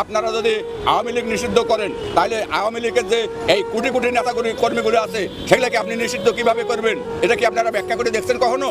আপনারা যদি আওয়ামী লীগ নিষিদ্ধ করেন, তাহলে আওয়ামী লীগের যে এই কোটি কোটি নেতাগুলি কর্মীগুলো আছে, সেগুলোকে আপনি নিষিদ্ধ কীভাবে করবেন? এটা কি আপনারা ব্যাখ্যা করে দেখছেন কখনো?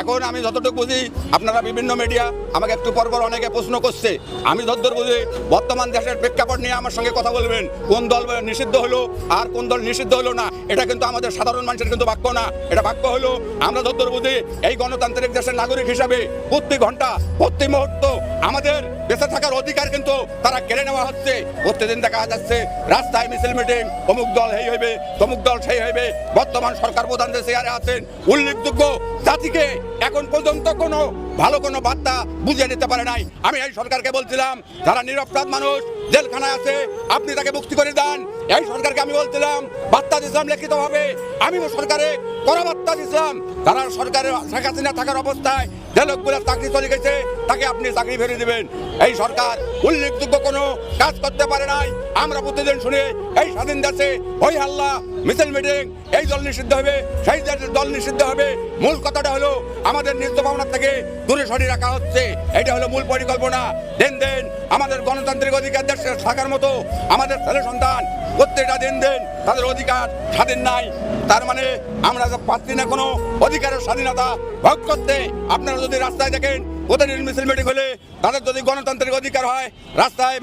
এখন আমি যতটুকু বুঝি, আপনারা বিভিন্ন মিডিয়া আমাকে একটু পরপর অনেকে প্রশ্ন করছে। আমি যতদূর বুঝি, বর্তমান দেশের প্রেক্ষাপট নিয়ে আমার সঙ্গে কথা বলবেন। কোন দল নিষিদ্ধ হলো আর কোন দল নিষিদ্ধ হলো না? এটা কিন্তু আমাদের সাধারণ মানুষের কিন্তু বাক্য না। এটা বাক্য হলো, আমরা যতদূর বুঝি, এই গণতান্ত্রিক দেশের নাগরিক হিসাবে প্রতি ঘণ্টা, প্রতি মুহূর্ত আমাদের বেঁচে থাকার অধিকার কিন্তু তারা কেড়ে নেওয়া হচ্ছে। প্রতিদিন দেখা যাচ্ছে, রাস্তায় মিছিল মিটিং, অমুক দল এই হইবে, তমুক দল সেই হইবে। বর্তমান সরকার প্রধান যে চেয়ারে আছেন, উল্লেখযোগ্য জাতিকে এখন পর্যন্ত কোনো ভালো কোনো বার্তা বুঝিয়ে নিতে পারে নাই। আমি এই সরকারকে বলছিলাম, যারা নিরপরাধ মানুষ, জেলখানায় আছে, আপনি তাকে মুক্তি করে দেন। এই সরকারকে আমি বলছিলাম, বার্তা দিয়েছিলাম লিখিতভাবে। আমিও সরকারে কোনো বার্তা দিয়েছিলাম। তারা সরকারের শেখ হাসিনা থাকার অবস্থায় যে লোকগুলো চাকরি চলে গেছে, তাকে আপনি চাকরি ফেরে দেবেন। এই সরকার উল্লেখযোগ্য কোনো কাজ করতে পারে নাই। আমরা প্রতিদিন শুনে এই স্বাধীন দেশে ওই হাল্লা, মিছিল মিটিং, এই দল নিষিদ্ধ হবে, সেই দল- নিষিদ্ধ হবে। মূল কথাটা হলো, আমাদের নিত্য ভাবনা থেকে দূরে সরিয়ে রাখা হচ্ছে। এটা হলো মূল পরিকল্পনা। দেন দেন আমাদের গণতান্ত্রিক অধিকার দেশে থাকার মতো আমাদের ছেলে সন্তান প্রত্যেকটা দিন দিন তাদের অধিকার স্বাধীন নাই। তার মানে আমরা পাচ্ছি না কোনো অধিকারের স্বাধীনতা ভোগ করতে। আপনারা যদি রাস্তায় দেখেন প্রতিদিন মিছিল মিটিং হলে তাদের যদি গণতান্ত্রিক অধিকার হয়, রাস্তায়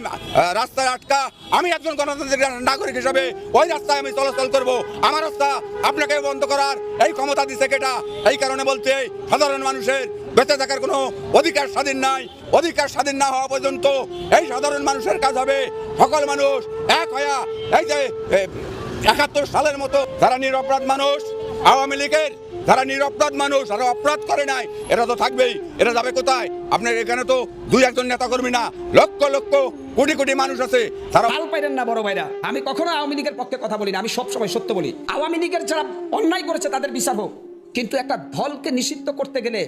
রাস্তায় আটকা, আমি একজন গণতান্ত্রিক নাগরিক হিসাবে ওই রাস্তায় আমি চলাচল করব। আমার রাস্তা আপনাকে বন্ধ করার এই ক্ষমতা দিছে কেটা? এই কারণে বলতে সাধারণ মানুষের বেঁচে থাকার কোনো অধিকার স্বাধীন নাই। অধিকার স্বাধীন না হওয়া পর্যন্ত এই সাধারণ মানুষের কাজ হবে। সকল মানুষ এক হয়া এই যে একাত্তর সালের মতো যারা নিরপরাধ মানুষ, আওয়ামী লীগের যারা নিরপরাধ মানুষ, যারা অপরাধ করে নাই, এরা তো থাকবেই। এরা যাবে কোথায়? আপনার এখানে তো দুই একজন নেতা কর্মী না। লক্ষ লক্ষ, কোটি কোটি মানুষ আছে। তারা ভালো পাইলেন না বড় ভাইরা। আমি কখনো আওয়ামী লীগের পক্ষে কথা বলি না আমি সবসময় সত্য বলি। আওয়ামী লীগের যারা অন্যায় করেছে, তাদের বিচার হোক। কিন্তু একটা দলকে নিষিদ্ধ করতে গেলে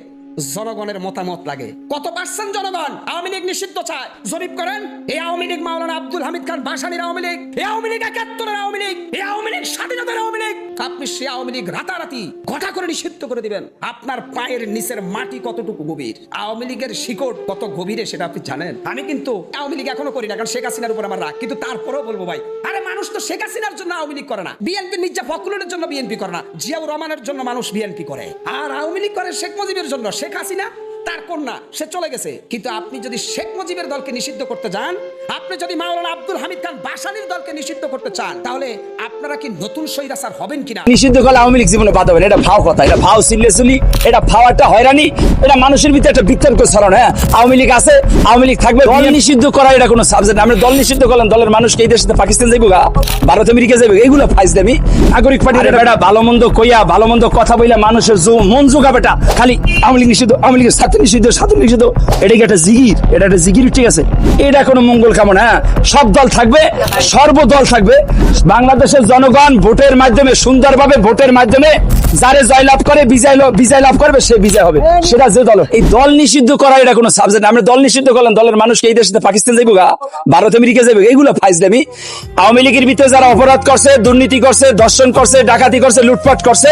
জনগণের মতামত লাগে। কত পার্সেন্ট জনগণ আওয়ামী লীগ নিষিদ্ধ চায়? জরিপ করেন? এই আওয়ামী লীগ মাওলানা আব্দুল হামিদ খান বাসানির আওয়ামী লীগ এই আওয়ামী লীগ একাত্তরের আওয়ামী লীগ এই আওয়ামী লীগ স্বাধীনতার আওয়ামী লীগ। আপনি সে আওয়ামী লীগ রাতারাতি ঘটা করে নিষিদ্ধ করে দিবেন। আপনার পায়ের নিচের মাটি কতটুকু গভীর? আওয়ামী লীগের শিকড় কত গভীরে সেটা আপনি জানেন? আমি কিন্তু আওয়ামী লীগ এখনও করি না, কারণ শেখ হাসিনার উপর আমার রাগ। কিন্তু তারপরেও বলব ভাই, আরে মানুষ তো শেখ হাসিনার জন্য আওয়ামী লীগ করে না। বিএনপি, মির্জা ফখরুলের জন্য বিএনপি করে না। জিয়াউর রহমানের জন্য মানুষ বিএনপি করে। আর আওয়ামী লীগ করে শেখ মুজিবের জন্য। শেখ হাসিনা তার কন্যা সে চলে গেছে। কিন্তু আপনি যদি শেখ মুজিবের দলকে নিষিদ্ধ করতে যান আপনি যদি মাওলানা আব্দুল হামিদ খান বাসানির দলকে নিষিদ্ধ করতে চান তাহলে আপনারা কি নতুন সৈরাসার হবেন কিনা? নিষিদ্ধ করলে আওয়ামী লীগ জীবনে বাদ হবে এটা ভাও কথা এটা ভাও সিলে চুলি এটা ভাও একটা হয়রানি এটা মানুষের ভিতরে একটা বিতর্ক ছড়ানো হ্যাঁ? আওয়ামী লীগ আছে আওয়ামী লীগ থাকবে। দল নিষিদ্ধ করা এটা কোনো সাবজেক্ট আমরা দল নিষিদ্ধ করলাম দলের মানুষকে এই দেশে পাকিস্তান যাইব গা ভারত আমেরিকা যাইব এইগুলো ফাইজ দেবি নাগরিক পার্টি এটা ভালো মন্দ কইয়া ভালো মন্দ কথা বইলা মানুষের মন জোগা বেটা খালি আওয়ামী লীগ নিষিদ্ধ আওয়ামী লীগের ছাত্র নিষিদ্ধ ছাত্র নিষিদ্ধ। এটা কি একটা জিগির? এটা একটা জিগির, ঠিক আছে? এটা কোনো মঙ্গল কামনা হ্যাঁ? সব দল থাকবে, সর্বদল থাকবে। বাংলাদেশের জনগণ ভোটের মাধ্যমে, সুন্দরভাবে ভোটের মাধ্যমে যারে জয়লাভ করে, বিজয় বিজয় লাভ করবে, সে বিজয় হবে। সেটা যে দল এই দল নিষিদ্ধ করা এটা কোনো সাবজেক্ট আমরা দল নিষিদ্ধ করলাম, দলের মানুষকে এই দেশে পাকিস্তান যাইব গা? ভারত, আমেরিকা যাইব? এইগুলো ফাইজ দেমি আওয়ামী লীগের ভিতরে যারা অপরাধ করছে, দুর্নীতি করছে দর্শন করছে, ডাকাতি করছে, লুটপাট করছে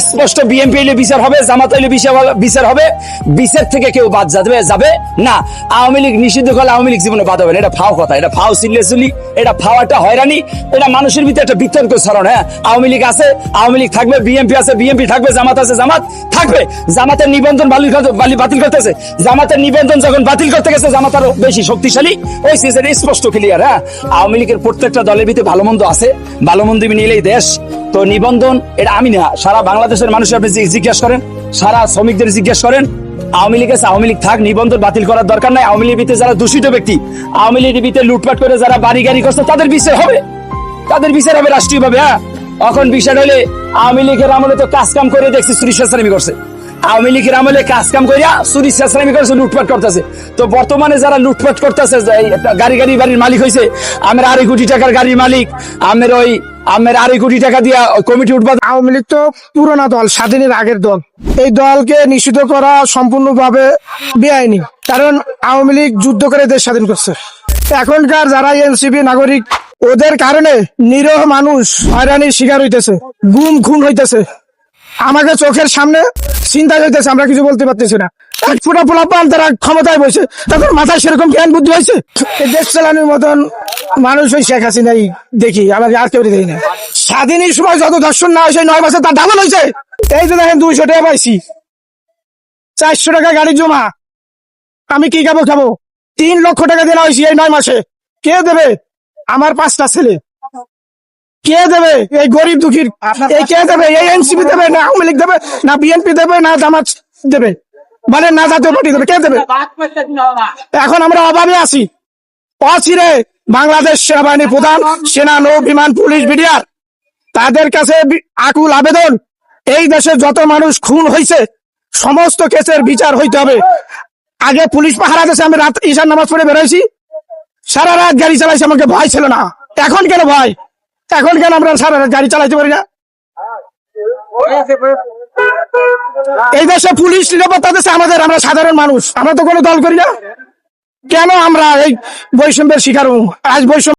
স্পষ্ট বিএনপি হইলে বিচার হবে, জামাত হইলে বিচার হবে- বিচার থেকে কেউ বাদ যাবে যাবে? না, আওয়ামী লীগ নিষিদ্ধ করলে আওয়ামী লীগ জীবনে বাদ হবে না, এটা ফাও কথা, এটা ফাও সিলে চুলি এটা ফাও একটা হয়রানি, এটা মানুষের ভিতরে একটা বিতর্ক ছড়ানো হ্যাঁ? আওয়ামী লীগ আছে, আওয়ামী লীগ থাকবে, বিএনপি আছে, বিএনপি থাকবে, জামাত আছে, জামাত থাকবে। জামাতের নিবন্ধন বাতিল করতেছে। জামাতের নিবন্ধন যখন বাতিল করতে গেছে, জামাত আরও বেশি শক্তিশালী। ওই সিজন স্পষ্ট ক্লিয়ার হ্যাঁ? আওয়ামী লীগের প্রত্যেকটা দলের ভিতরে ভালো মন্দ আছে। ভালো মন্দ নিলেই দেশ। তো নিবন্ধন, এটা আমি না, সারা বাংলাদেশের মানুষ আপনি জিজ্ঞেস করেন, সারা শ্রমিকদের জিজ্ঞেস করেন আওয়ামী লীগ আছে, আওয়ামী লীগ থাক, নিবন্ধন বাতিল করার দরকার নাই। আওয়ামী ভিতরে যারা দূষিত ব্যক্তি, আওয়ামী ভিতরে লুটপাট করে যারা বাড়ি গাড়ি করছে, তাদের বিচার হবে। তাদের বিচার হবে রাষ্ট্রীয়ভাবে হ্যাঁ? এখন বিচার হলে আওয়ামী লীগের আমলে তো কাজ কাম করে দেখছি, চুরি শেষরামি করছে। আওয়ামী লীগের আমলে কাজ কাম করিয়া চুরি শেষরামি করছে, লুটপাট করতেছে। তো বর্তমানে যারা লুটপাট করতেছে গাড়ি গাড়ি বাড়ির মালিক হয়েছে আমের আড়াই কোটি টাকার গাড়ির মালিক, আমের ওই আমের আড়াই কোটি টাকা দিয়া কমিটি উঠবা আওয়ামী লীগ তো পুরোনো দল, স্বাধীনের আগের দল। এই দলকে নিষিদ্ধ করা সম্পূর্ণভাবে বেআইনি, কারণ আওয়ামী লীগ যুদ্ধ করে দেশ স্বাধীন করছে। এখনকার যারা এনসিপি নাগরিক, ওদের কারণে নিরহ মানুষ হয়রানির শিকার হইতেছে গুম খুন হইতেছে। আমাকে চোখের সামনে চিন্তা হইতেছে, আমরা কিছু বলতে পারতেছি না। ফুটা পোলা পান তারা ক্ষমতায় বসে তাদের মাথায় সেরকম জ্ঞান বুদ্ধি হয়েছে? দেশ চালানোর মতন মানুষ ওই শেখ হাসিনাই দেখি আমার আর কেউ দেখি না। স্বাধীনের সময় যত দর্শন না হয়েছে নয় মাসে তার ডাবল হয়েছে। এই যে দেখেন দুইশো টাকা পাইছি। চারশো টাকা গাড়ি জমা। আমি কি খাব খাব? তিন লক্ষ টাকা দেওয়া হয়েছে এই নয় মাসে। কে দেবে? আমার পাঁচটা ছেলে। কে দেবে? এই গরিব দুঃখীর। এই কে দেবে? এই এনসিপি দেবে না আওয়ামী লীগ দেবে না বিএনপি দেবে না জামাত দেবে। মানে না জাতীয় পার্টি দেবে কে দেবে? এখন আমরা অভাবে আছি। অচিরে বাংলাদেশ সেনাবাহিনী প্রধান, সেনা নৌ বিমান পুলিশ, বিডিআর, তাদের কাছে আকুল আবেদন, এই দেশে যত মানুষ খুন হয়েছে সমস্ত কেসের বিচার হইতে হবে। আগে পুলিশ পাহারা দেশে আমি রাত ঈশান নামাজ পড়ে বেরোইছি। সারা রাত গাড়ি চালাইছি, আমাকে ভয় ছিল না। এখন কেন ভয়? এখন কেন আমরা সারা রাত গাড়ি চালাইতে পারি না? এই দেশে পুলিশ নিরাপত্তা দেশে আমাদের, আমরা সাধারণ মানুষ আমরা তো কোনো দল করি না কেন আমরা এই বৈষম্যের শিকার? আজ বৈষম্য